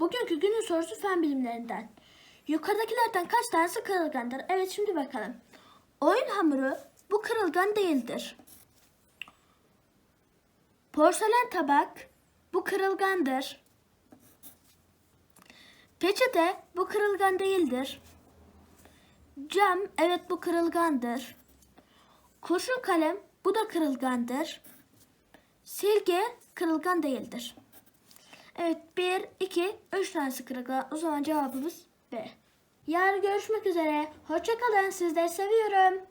Bugünkü günün sorusu fen bilimlerinden. Yukarıdakilerden kaç tanesi kırılgandır? Evet şimdi bakalım. Oyun hamuru bu kırılgan değildir. Porselen tabak bu kırılgandır. Peçete bu kırılgan değildir. Cam evet bu kırılgandır. Kurşun kalem bu da kırılgandır. Silgi kırılgan değildir. Evet 1, 2, 3 tanesi kırıkla. O zaman cevabımız B. Yarın görüşmek üzere. Hoşçakalın. Sizleri seviyorum.